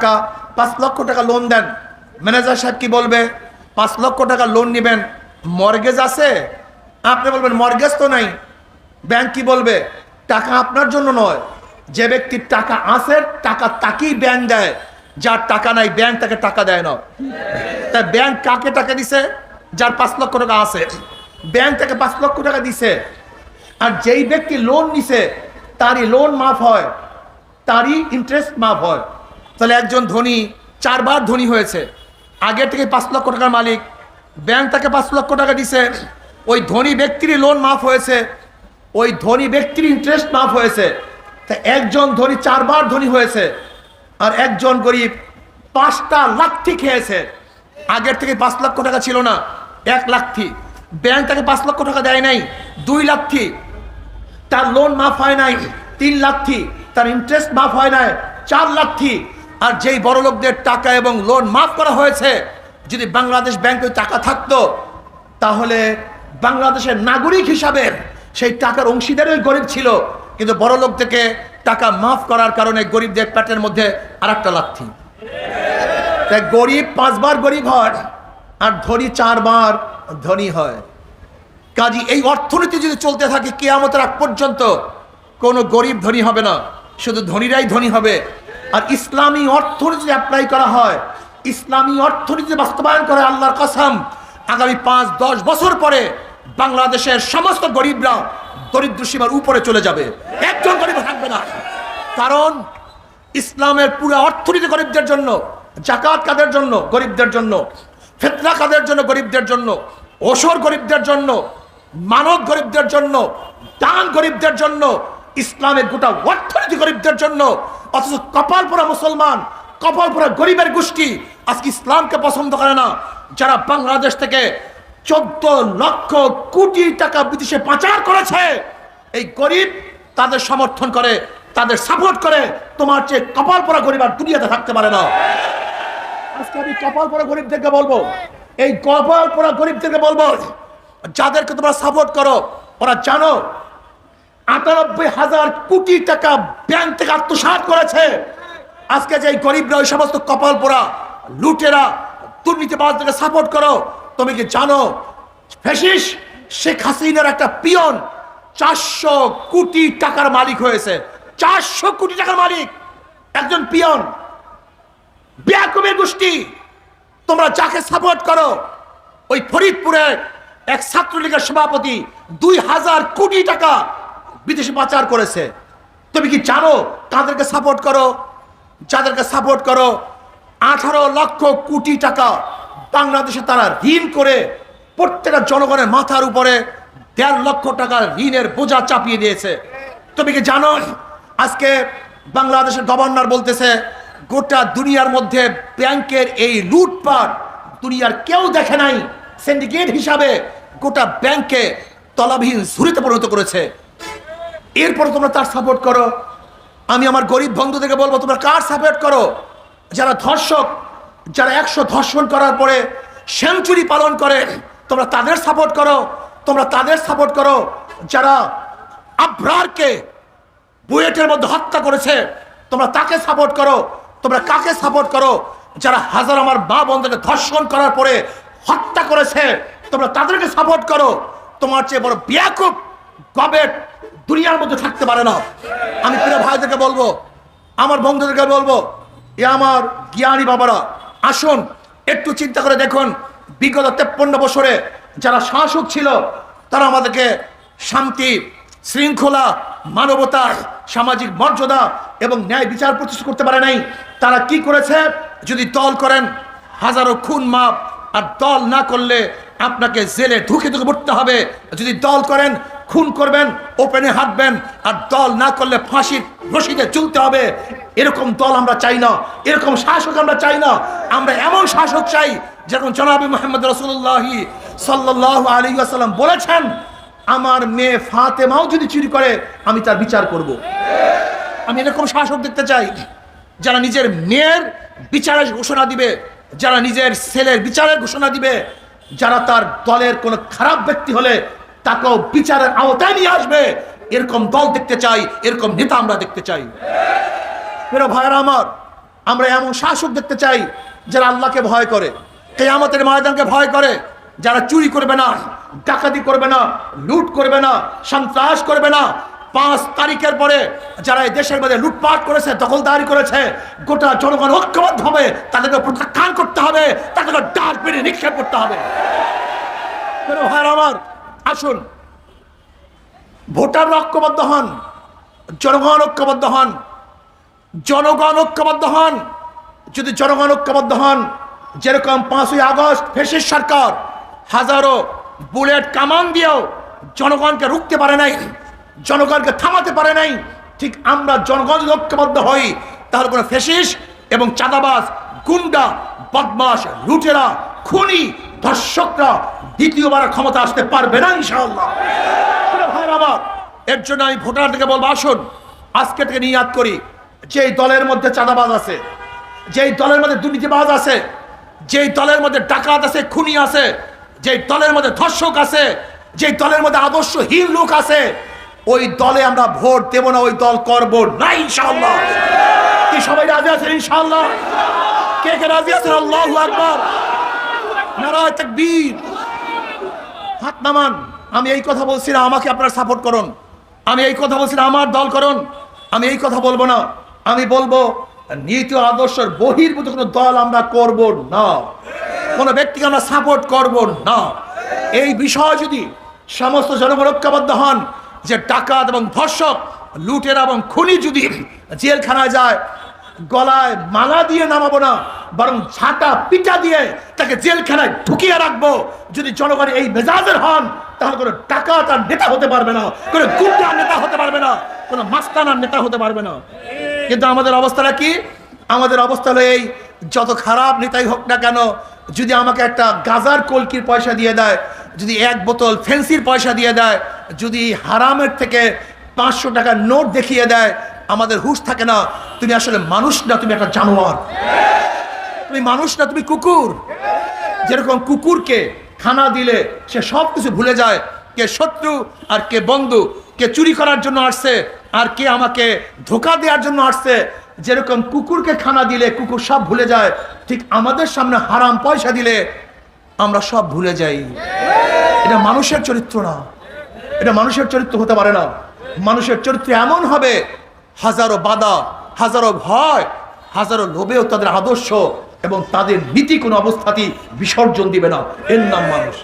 টাকা, পাঁচ লক্ষ টাকা লোন দেন। ম্যানেজার সাহেব কি বলবে? পাঁচ লক্ষ টাকা লোন নেবেন। মর্গেজ আছে? আপনি বলবেন মর্গেজ তো নাই। ব্যাংক কি বলবে? টাকা আপনার জন্য নয়। যে ব্যক্তির টাকা আছে, টাকা তাকেই ব্যাংক দেয়। যার টাকা নাই ব্যাংক তাকে টাকা দেয় না। তাই ব্যাংক কাকে টাকা দিছে? যার পাঁচ লক্ষ টাকা আছে। ব্যাংক তাকে পাঁচ লক্ষ টাকা দিছে। আর যেই ব্যক্তি লোন নিছে, তারই লোন মাফ হয়। তারই ইন্টারেস্ট মাফ হয়। তাহলে একজন ধনী, চারবার ধনী হয়েছে। আগে থেকে পাঁচ লক্ষ টাকার মালিক। ব্যাংক তাকে পাঁচ লক্ষ টাকা দিছে। ওই ধনী ব্যক্তিরই লোন মাফ হয়েছে। ওই ধনী ব্যক্তির ইন্টারেস্ট মাফ হয়েছে। তা একজন ধনী চারবার ধনী হয়েছে। আর একজন গরিব পাঁচটা লাঠি খেয়েছে। আগের থেকে পাঁচ লক্ষ টাকা ছিল না, এক লাখি ব্যাংক তাকে পাঁচ লক্ষ টাকা দেয় নাই, দুই লাখি তার লোন মাফ হয় নাই, তিন লাখি তার ইন্টারেস্ট মাফ হয় নাই, চার লাখি আর যেই বড় লোকদের টাকা এবং লোন মাফ করা হয়েছে, যদি বাংলাদেশ ব্যাংকে টাকা থাকতো, তাহলে বাংলাদেশের নাগরিক হিসাবে সেই টাকার অংশীদারই গরিব ছিল। কিন্তু বড় লোক থেকে টাকা মাফ করার কারণে গরিবদের প্যাটের মধ্যে আর একটা লাথি। তাই গরিব পাঁচবার গরিব হয় আর ধনী চারবার ধনী হয়। কাজী, এই অর্থনীতি যদি চলতে থাকে, কেয়ামতের আগ পর্যন্ত কোনো গরিব ধনী হবে না, শুধু ধনীরাই ধনী হবে। আর ইসলামী অর্থনীতি অ্যাপ্লাই করা হয়, ইসলামী অর্থনীতি বাস্তবায়ন করে আল্লাহর কসম, আগামী পাঁচ, দশ বছর পরে বাংলাদেশের সমস্ত গরিবরা দরিদ্র সীমার উপরে চলে যাবে। একজন গরিব থাকবে না। কারণ ইসলামের পুরো অর্থনীতি গরিবদের জন্য, জাকাত কাদের জন্য? গরিবদের জন্য। ফেতনা কাদের জন্য? গরিবদের জন্য। ওসর গরিবদের জন্য। মানব গরিবদের জন্য। দান গরিবদের জন্য। ইসলামের গোটা অর্থনীতি গরিবদের জন্য। অথচ কপাল পরা মুসলমান, কপাল পরা গরিবের গোষ্ঠী আজকে ইসলামকে পছন্দ করে না। যারা বাংলাদেশ থেকে চোদ্দ লক্ষ কোটি টাকা বিদেশে পাচার করেছে, এই গরিব তাদের সমর্থন করে, তাদের সাপোর্ট করে, তোমার চেয়ে কপাল পরা গরিব আর দুনিয়াতে থাকতে পারে না। আজকে আমি কপাল পরা গরিবদেরকে বলব, এই কপাল পরা গরিবদেরকে বলব, যাদেরকে তোমরা সাপোর্ট করো, ওরা জানো আটানব্বই হাজার কোটি টাকা ব্যাংক থেকে আত্মসাৎ করেছে। আজকে যে গরিবরা, ওই সমস্ত কপাল পোড়া লুটেরা, দুর্নীতিবাজদেরকে সাপোর্ট করো। তুমি কি জানো ফেসিস শেখ হাসিনার একটা পিয়ন চারশো কোটি টাকার মালিক হয়েছে। চারশো কোটি টাকার মালিক, একজন পিয়ন। ব্যাকমের গোষ্ঠী, তোমরা যাকে সাপোর্ট করো, ওই ফরিদপুরে এক ছাত্রলীগের সভাপতি দুই হাজার কোটি টাকা বিদেশে পাচার করেছে। তুমি কি জানো? তাদেরকে সাপোর্ট করো। যাদেরকে সাপোর্ট করো, আঠারো লক্ষ কোটি টাকা বাংলাদেশে তারা ঋণ করে প্রত্যেকটা জনগণের মাথার উপরে দেড় লক্ষ টাকার ঋণের বোঝা চাপিয়ে দিয়েছে। তুমি কি জানো? আজকে বাংলাদেশের গভর্নর বলতেছে, গোটা দুনিয়ার মধ্যে ব্যাংকের এই লুটপাট দুনিয়ার কেউ দেখে নাই। সিন্ডিকেট হিসাবে গোটা ব্যাংকে তলাবিহীন ঝুড়িতে পরিণত করেছে। এরপরে তোমরা তার সাপোর্ট করো। আমি আমার গরিব বন্ধুদেরকে বলব, তোমরা কার সাপোর্ট করো? যারা ধর্ষক, যারা একশো ধর্ষণ করার পরে সেঞ্চুরি পালন করে, তোমরা তাদের সাপোর্ট করো, তোমরা তাদের সাপোর্ট করো। যারা আব্রারকে বুয়েটের মধ্যে হত্যা করেছে, তোমরা তাকে সাপোর্ট করো, তোমরা কাকে সাপোর্ট করো? যারা হাজার আমার মা বন্ধুকে ধর্ষণ করার পরে হত্যা করেছে, তোমরা তাদেরকে সাপোর্ট করো। তোমার চেয়ে বড় বিয়াকুব গবেট দুনিয়ার মধ্যে থাকতে পারে না। আমি প্রিয় ভাইদেরকে বলব, আমার বন্ধুদেরকে বলব, এ আমার জ্ঞানী বাবারা, আসুন, একটু চিন্তা করে দেখুন, বিগত তেপ্পন্ন বছরে যারা শাসক ছিল, তারা আমাদেরকে শান্তি, শৃঙ্খলা, মানবতা, সামাজিক মর্যাদা এবং ন্যায় বিচার প্রতিষ্ঠা করতে পারে নাই। তারা কি করেছে? যদি দল করেন, হাজারো খুন মাপ আর দল না করলে আপনাকে জেলে ঢুকে ঢুকে পড়তে হবে। যদি দল করেন, খুন করবেন, ওপেনে হাঁটবেন, আর দল না করলে ফাঁসির রশিদে চলতে হবে। এরকম দল আমরা চাই না, এরকম শাসক আমরা চাই না। আমরা এমন শাসক চাই যেরকম জনাবি মোহাম্মদ রসুল্লাহি সাল্লাহ আলী আসাল্লাম বলেছেন, আমার মেয়ে ফাতেমাও যদি চুরি করে, আমি তার বিচার করব। আমি এরকম শাসক দেখতে চাই, যারা নিজের মেয়ের বিচারের ঘোষণা দিবে। যারা নিজের ছেলের বিচারের ঘোষণা দিবে, যারা তার দলের কোনো খারাপ ব্যক্তি হলে তাকেও বিচারের আওতায় নিয়ে আসবে। এরকম দল দেখতে চাই, এরকম নেতা আমরা দেখতে চাই। মেরা ভাইয়েরা আমার, আমরা এমন শাসক দেখতে চাই যারা আল্লাহকে ভয় করে, কেয়ামতের ময়দানকে ভয় করে, যারা চুরি করবে না, ডাকাতি করবে না, লুট করবে না, সন্ত্রাস করবে না পাঁচ তারিখের পরে যারা এই দেশের মধ্যে লুটপাট করেছে, দখলদারি করেছে, গোটা জনগণ ঐক্যবদ্ধ হবে, তাদেরকে প্রত্যাখ্যান করতে হবে, তাদেরকে পেরে নিক্ষেপ করতে হবে। আমার? আসুন। ভোটার ঐক্যবদ্ধ হন, জনগণ ঐক্যবদ্ধ হন, জনগণ ঐক্যবদ্ধ হন। যদি জনগণ ঐক্যবদ্ধ হন, যেরকম পাঁচই আগস্ট ফেসিস সরকার, হাজারো বুলেট কামান দিয়েও জনগণকে রুখতে পারে নাই। জনগণকে থামাতে পারে নাই। ঠিক আমরা জনগণ যদি ঐক্যবদ্ধ হই, তাহলে কোনো ফেসিস এবং চাঁদাবাজ, গুন্ডা বদমাস লুটেরা, খুনি, ধর্ষকরা দ্বিতীয়বার ক্ষমতা আসতে পারবে না, ইনশাআল্লাহ। ভাইয়ের আমার, এর জন্য আমি ভোটারদেরকে বলব, আসুন, আজকে থেকে নিয়াদ করি, যেই দলের মধ্যে চাঁদাবাজ আছে, যেই দলের মধ্যে দুর্নীতিবাজ আছে, যেই দলের মধ্যে ডাকাত আছে, খুনি আছে, যেই দলের মধ্যে ধর্ষক আছে, যেই দলের মধ্যে আদর্শহীন লোক আছে ওই দলে আমরা ভোট দেব না ওই দল করব না ইনশাআল্লাহ। কি সবাই রাজি আছেন ইনশাআল্লাহ? কে কে রাজি আছেন? আল্লাহু আকবার। নারায় তাকবীর। হাত নামান। আমি এই কথা বলছি না আমাকে আপনারা সাপোর্ট করুন। আমি এই কথা বলছি না আমার দল করুন। আমি এই কথা বলব না। আমি বলব নীতি আদর্শের বহির্ভূত কোনো দল আমরা করব না। কোনো ব্যক্তিকে আমরা সাপোর্ট করব না। এই বিষয় যদি সমস্ত জনগণ ঐক্যবদ্ধ হন যে ডাকাত এবং ধর্ষক, লুটের এবং খুনি যদি জেলখানায় যায়, গলায় মালা দিয়ে নামাবো না, বরং ছাটা পিটা দিয়ে তাকে জেলখানায় ঢুকিয়ে রাখব। যদি জনগণ এই মেজাজের হন, তাহলে কোনো টাকা তার নেতা হতে পারবে না, কোনো গুন্ডার নেতা হতে পারবে না, কোনো মাস্তানার নেতা হতে পারবে না। কিন্তু আমাদের অবস্থাটা কি? আমাদের অবস্থা হলো এই, যত খারাপ নেতাই হোক না কেন, যদি আমাকে একটা গাজার কলকির পয়সা দিয়ে দেয় যদি এক বোতল ফেন্সির পয়সা দিয়ে দেয়, যদি হারামের থেকে পাঁচশো টাকার নোট দেখিয়ে দেয়, আমাদের হুশ থাকে না। তুমি আসলে মানুষ না, তুমি একটা জানোয়ার। তুমি মানুষ না, তুমি কুকুর। যেরকম কুকুরকে খানা দিলে সে সব কিছু ভুলে যায়, কে শত্রু আর কে বন্ধু, কে চুরি করার জন্য আসছে আর কে আমাকে ধোকা দেওয়ার জন্য আসছে, যেরকম কুকুরকে খানা দিলে কুকুর সব ভুলে যায়, ঠিক আমাদের সামনে হারাম পয়সা দিলে আমরা সব ভুলে যাই। এটা মানুষের চরিত্র না। এটা মানুষের চরিত্র হতে পারে না। মানুষের চরিত্র এমন হবে, হাজারো বাধা, হাজারো ভয়, হাজারো লোভেও তাদের আদর্শ এবং তাদের নীতি কোনো অবস্থাতেই বিসর্জন দিবে না। এর নাম মানুষ।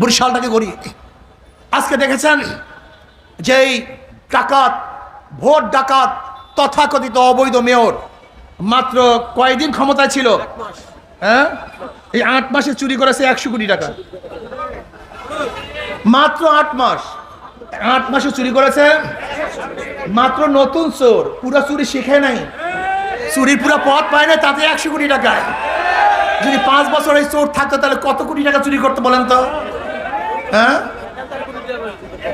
বরিশালটাকে করি আজকে দেখেছেন যেই ডাকাত, ভোট ডাকাত, তথাকথিত অবৈধ মেয়র মাত্র কয়েকদিন ক্ষমতায় ছিল? হ্যাঁ? এই আট মাসে চুরি করেছে একশো কোটি টাকা। মাত্র আট মাস। আট মাসে চুরি করেছে মাত্র নতুন চোর। পুরো চুরি শিখে নাই। চুরির পুরো পথ পায় না তাতে একশো কোটি টাকা। যদি পাঁচ বছর এই চোর থাকতো, তাহলে কত কোটি টাকা চুরি করতে বলেন তো? হ্যাঁ?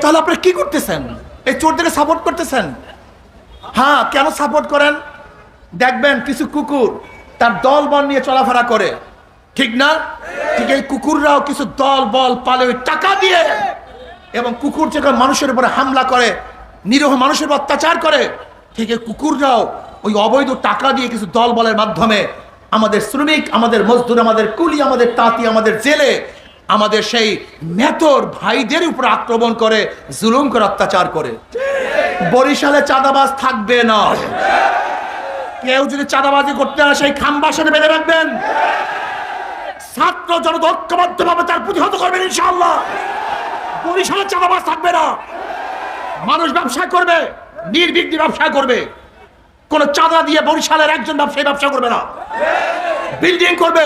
তাহলে আপনি কি করতেছেন? এই চোরদেরকে সাপোর্ট করতেছেন? হ্যাঁ কেন সাপোর্ট করেন? দেখবেন কিছু কুকুর তার দল বল নিয়ে চলাফেরা করে। ঠিক না? ঠিক এই কুকুররাও কিছু দল বল পালে ওই টাকা দিয়ে এবং কুকুর যখন মানুষের উপরে হামলা করে, নিরহ মানুষের অত্যাচার করে, ঠিক এই কুকুররাও ওই অবৈধ টাকা দিয়ে কিছু দল বলের মাধ্যমে আমাদের শ্রমিক, আমাদের মজদুর, আমাদের কুলি, আমাদের তাঁতি, আমাদের জেলে, আমাদের সেই মেতর ভাইদের উপর আক্রমণ করে, জুলুম করে, অত্যাচার করে। বরিশালে চাঁদাবাজ থাকবে না। কেউ যদি চাঁদাবাজি করতে আসে, সেই খাম্বার সাথে বেঁধে রাখবেন। ছাত্র জনতা ঐক্যবদ্ধ ভাবে তার প্রতিহত করবেন, ইনশাআল্লাহ। বরিশালে চাঁদাবাজ থাকবে না। মানুষ ব্যবসা করবে, নির্বিঘ্নে ব্যবসা করবে। কোন চাঁদা দিয়ে বরিশালের একজন ব্যবসায়ী ব্যবসা করবে না। বিল্ডিং করবে,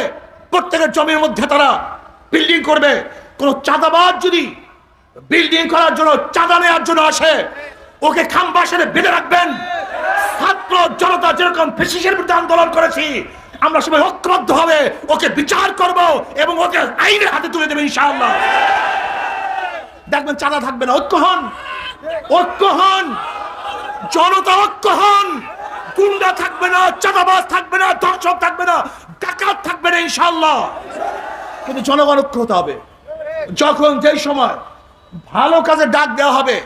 প্রত্যেকের জমির মধ্যে তারা বিল্ডিং করবে। কোন চাঁদাবাজ যদি বিল্ডিং করার জন্য, চাঁদা নেওয়ার জন্য আসে, ওকে খামবাসের বেঁধে রাখবেন। ছাত্র জনতা যেরকম ফেসিসের বিরুদ্ধে আন্দোলন করেছি, আমরা সবাই ঐক্যবদ্ধ হবে, ওকে বিচার করব এবং ওকে আইনের হাতে তুলে দেবে ইনশাআল্লাহ। দেখবেন চাঁদা থাকবে না, ঐক্য হন ঐক্য হন, জনতা ঐক্য হন, গুন্ডা থাকবে না, চাঁদাবাজ থাকবে না, ধর্ষক থাকবে না, ডাকাত থাকবে না ইনশাআল্লাহ। কিন্তু জনগণ ঐক্য হতে হবে। যখন যেই সময় ভালো কাজে ডাক দেওয়া হবে,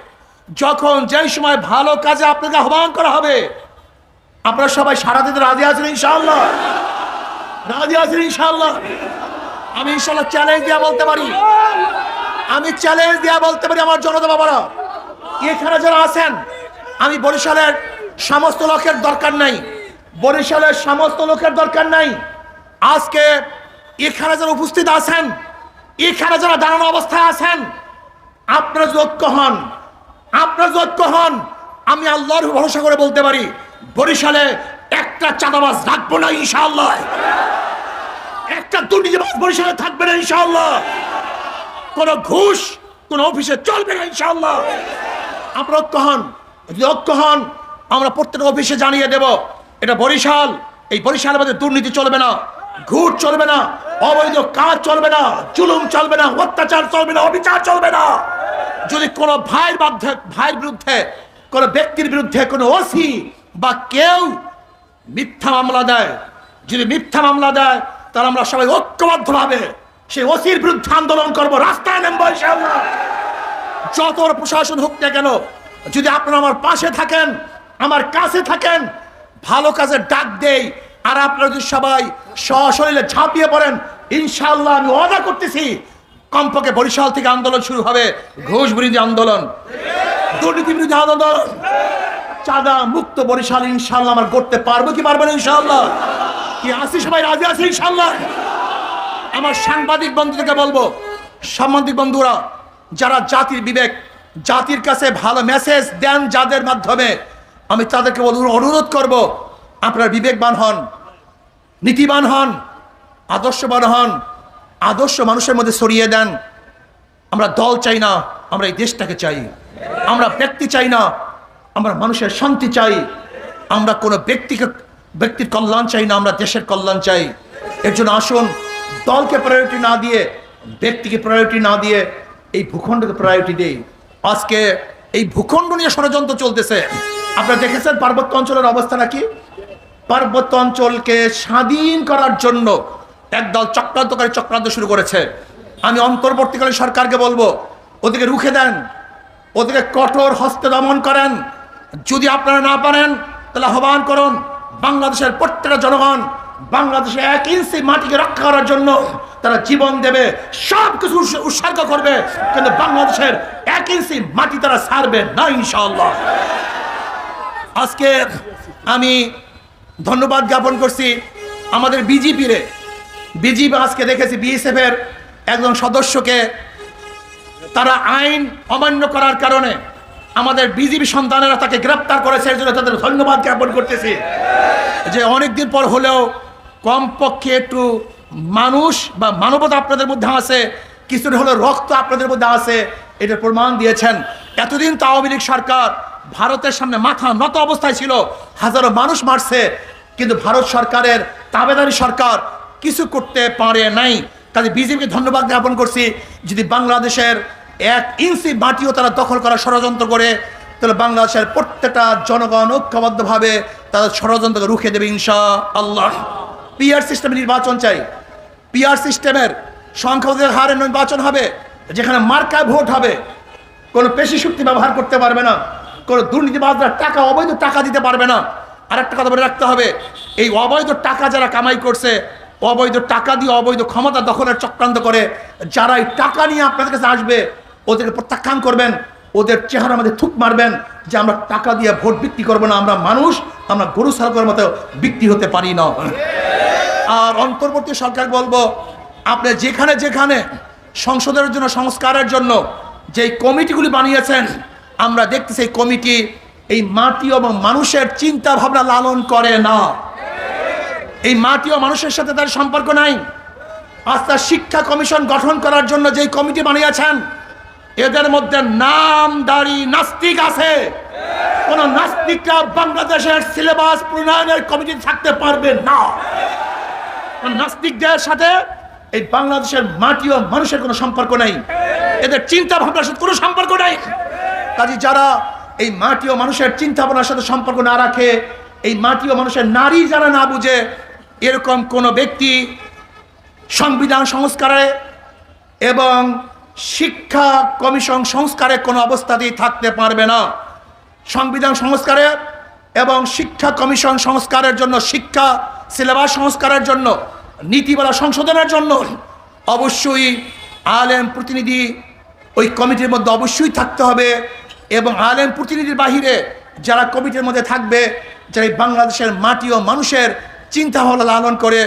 যখন যেই সময় ভালো কাজে আপনাকে আহ্বান করা হবে আপনারা সবাই সারা দিতে রাজি আছেন ইনশাআল্লাহ? রাজি আছেন ইনশাআল্লাহ? আমি ইনশাআল্লাহ চ্যালেঞ্জ দেওয়া বলতে পারি। আমি চ্যালেঞ্জ দেওয়া বলতে পারি আমার জনতা বাবারা। এখানে যারা আছেন, আমি বরিশালের সমস্ত লোকের দরকার নাই। বরিশালের সমস্ত লোকের দরকার নাই। আজকে এখানে যারা উপস্থিত আছেন, এখানে যারা দাঁড়ানো অবস্থায় আছেন, আপনারা যোগ্য হন, আপনারা যোগ্য হন, আমি আল্লাহর ভরসা করে বলতে পারি বরিশালে একটা চাঁদাবাজ রাখব না, ইনশাআল্লাহ। একটা দুর্নীতিবাজ বরিশালে থাকবে না, ইনশাআল্লাহ। কোন ঘুষ, কোন অফিসে চলবে না, ইনশাআল্লাহ। আমরা ঐক্য হন। যদি ঐক্য হন, আমরা প্রত্যেক অফিসে জানিয়ে দেব, এটা বরিশাল। এই বরিশালের মধ্যে দুর্নীতি চলবে না, ঘুষ চলবে না, অবৈধ কাজ চলবে না, জুলুম চলবে না, অত্যাচার চলবে না, অবিচার চলবে না। যদি কোনো ভাইয়ের বাধ্যে ভাইয়ের বিরুদ্ধে, কোনো ব্যক্তির বিরুদ্ধে কোনো ওসি বা কেউ মিথ্যা মামলা দেয়, যদি মিথ্যা মামলা দেয়, তাহলে আমরা সবাই ঐক্যবদ্ধভাবে সেই ওসির বিরুদ্ধে আন্দোলন করব। রাস্তায় নেমবো যত প্রশাসন হোক না কেন, যদি আপনারা আমার পাশে থাকেন, আমার কাছে থাকেন, ভালো কাজে ডাক দেই, আর আপনারা যদি সবাই সশরীরে ঝাঁপিয়ে পড়েন, ইনশাআল্লাহ আমি ওয়াদা করতেছি, কমপক্ষে বরিশাল থেকে আন্দোলন শুরু হবে, ঘোষ বিরোধী আন্দোলন। দুর্নীতি বিরোধী আন্দোলন। চাঁদা মুক্ত বরিশাল ইনশাআল্লাহ আমার করতে পারব কি পারব না ইনশাআল্লাহ? কি আসি সবাই রাজি আছে ইনশাল্লাহ আমার সাংবাদিক বন্ধুদেরকে বলব সাংবাদিক বন্ধুরা, যারা জাতির বিবেক, জাতির কাছে ভালো মেসেজ দেন যাদের মাধ্যমে, আমি তাদেরকে অনু- অনুরোধ করব, আপনারা বিবেকবান হন, নীতিবান হন, আদর্শবান হন, আদর্শ মানুষের মধ্যে সরিয়ে দেন। আমরা দল চাই না, আমরা এই দেশটাকে চাই। আমরা ব্যক্তি চাই না আমরা মানুষের শান্তি চাই, আমরা কোনো ব্যক্তিকে, ব্যক্তির কল্যাণ চাই না, আমরা দেশের কল্যাণ চাই। এর জন্য আসুন, দলকে প্রায়োরিটি না দিয়ে, ব্যক্তিকে প্রায়োরিটি না দিয়ে এই ভূখণ্ডকে প্রায়োরিটি দেই। আজকে এই ভূখণ্ড নিয়ে ষড়যন্ত্র চলতেছে। আপনারা দেখেছেন পার্বত্য অঞ্চলের অবস্থা কি পার্বত্য অঞ্চলকে স্বাধীন করার জন্য একদল চক্রান্তকারী চক্রান্ত শুরু করেছে। আমি অন্তর্বর্তীকালীন সরকারকে বলব, ওদিকে রুখে দেন, ওদিকে কঠোর হস্তে দমন করেন যদি আপনারা না পারেন, তাহলে আহ্বান করুন, বাংলাদেশের প্রত্যেকটা জনগণ বাংলাদেশে এক ইঞ্চি মাটিকে রক্ষা করার জন্য তারা জীবন দেবে সব কিছু উৎসর্গ করবে, কিন্তু বাংলাদেশের এক ইঞ্চি মাটি তারা ছাড়বে না, ইনশাআল্লাহ। আজকে আমি ধন্যবাদ জ্ঞাপন করছি আমাদের বিজেপিরে। বিজেপি আজকে দেখেছি বিএসএফ এর একজন সদস্যকে তারা আইন অমান্য করার কারণে আমাদের বিজেপি সন্তানেরা তাকে গ্রেপ্তার করেছে, এর জন্য তাদের ধন্যবাদ জ্ঞাপন করতেছি। যে অনেকদিন পর হলেও কমপক্ষে একটু মানুষ বা মানবতা আপনাদের মধ্যে আছে, কিছুটা হলেও রক্ত আপনাদের মধ্যে আছে, এটার প্রমাণ দিয়েছেন। এতদিন তো আওয়ামী লীগ সরকার ভারতের সামনে মাথা নত অবস্থায় ছিল, হাজারো মানুষ মারছে, কিন্তু ভারত সরকারের তাবেদারি সরকার কিছু করতে পারে নাই। কাজে বিজেপিকে ধন্যবাদ জ্ঞাপন করছি। যদি বাংলাদেশের এক ইঞ্চি মাটিও তারা দখল করার ষড়যন্ত্র করে, তাহলে বাংলাদেশের প্রত্যেকটা জনগণ ঐক্যবদ্ধভাবে তাদের ষড়যন্ত্রকে রুখে দেবে ইনশা আল্লাহ পিআর সিস্টেমে নির্বাচন চাই। পিআর সিস্টেমের সংখ্যাধিকার হারে নির্বাচন হবে, যেখানে মার্কায় ভোট হবে। কোনো পেশি শক্তি ব্যবহার করতে পারবে না, কোনো দুর্নীতিবাজরা টাকা, অবৈধ টাকা দিতে পারবে না। আর একটা কথা বলে রাখতে হবে, এই অবৈধ টাকা যারা কামাই করছে, অবৈধ টাকা দিয়ে অবৈধ ক্ষমতা দখলের চক্রান্ত করে যারা এই টাকা নিয়ে আপনাদের কাছে আসবে ওদেরকে প্রত্যাখ্যান করবেন, ওদের চেহারা মধ্যে থুক মারবেন যে আমরা টাকা দিয়ে ভোট বিক্রি করব না, আমরা মানুষ, আমরা গরু সালকের মতো বিক্রি হতে পারি না। আর অন্তর্বর্তী সরকার বলব, আপনি যেখানে যেখানে সংসদের জন্য, সংস্কারের জন্য যেই কমিটিগুলি বানিয়েছেন, আমরা দেখতেছি এই কমিটি এই মাটি এবং মানুষের চিন্তা ভাবনা লালন করে না। এই মাটি ও মানুষের সাথে তার সম্পর্ক নাই। আস্থা শিক্ষা কমিশন গঠন করার জন্য যেই কমিটি বানিয়েছেন এদের মধ্যে নাম দাড়ি নাস্তিক আছে। কোন নাস্তিকরা বাংলাদেশের সিলেবাস প্রণয়নের কমিটি থাকতে পারবে না। নাস্তিকদের সাথে এই বাংলাদেশের মাটি ও মানুষের কোনো সম্পর্ক নাই। এদের চিন্তা ভাবনার সাথে কোনো সম্পর্ক নাই। কাজে যারা এই মাটি ও মানুষের চিন্তা ভাবনার সাথে সম্পর্ক না রাখে, এই মাটি ও মানুষের নারী যারা না বুঝে, এরকম কোনো ব্যক্তি সংবিধান সংস্কারে এবং শিক্ষা কমিশন সংস্কারে কোনো অবস্থাতেই থাকতে পারবে না। সংবিধান সংস্কারে এবং শিক্ষা কমিশন সংস্কারের জন্য, শিক্ষা সিলেবাস সংস্কারের জন্য, নীতিমালা সংশোধনের জন্য অবশ্যই আলেম প্রতিনিধি ওই কমিটির মধ্যে অবশ্যই থাকতে হবে এবং আলেম প্রতিনিধির বাহিরে যারা কমিটির মধ্যে থাকবে, যারা বাংলাদেশের মাটি ও মানুষের চিন্তা ভাবনা লালন করে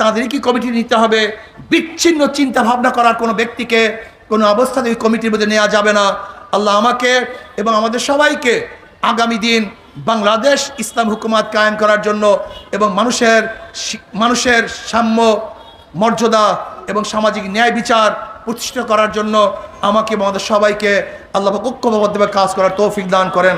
তাদেরই কি কমিটি নিতে হবে। বিচ্ছিন্ন চিন্তা ভাবনা করার কোনো ব্যক্তিকে কোনো অবস্থাতে ওই কমিটির মধ্যে নেওয়া যাবে না। আল্লাহ আমাকে এবং আমাদের সবাইকে আগামী দিন বাংলাদেশ ইসলাম হুকুমাত কায়েম করার জন্য এবং মানুষের মানুষের সাম্য, মর্যাদা এবং সামাজিক ন্যায় বিচার প্রতিষ্ঠা করার জন্য আমাকে আমাদের সবাইকে আল্লাহ ঐক্যবদ্ধভাবে কাজ করার তৌফিক দান করেন।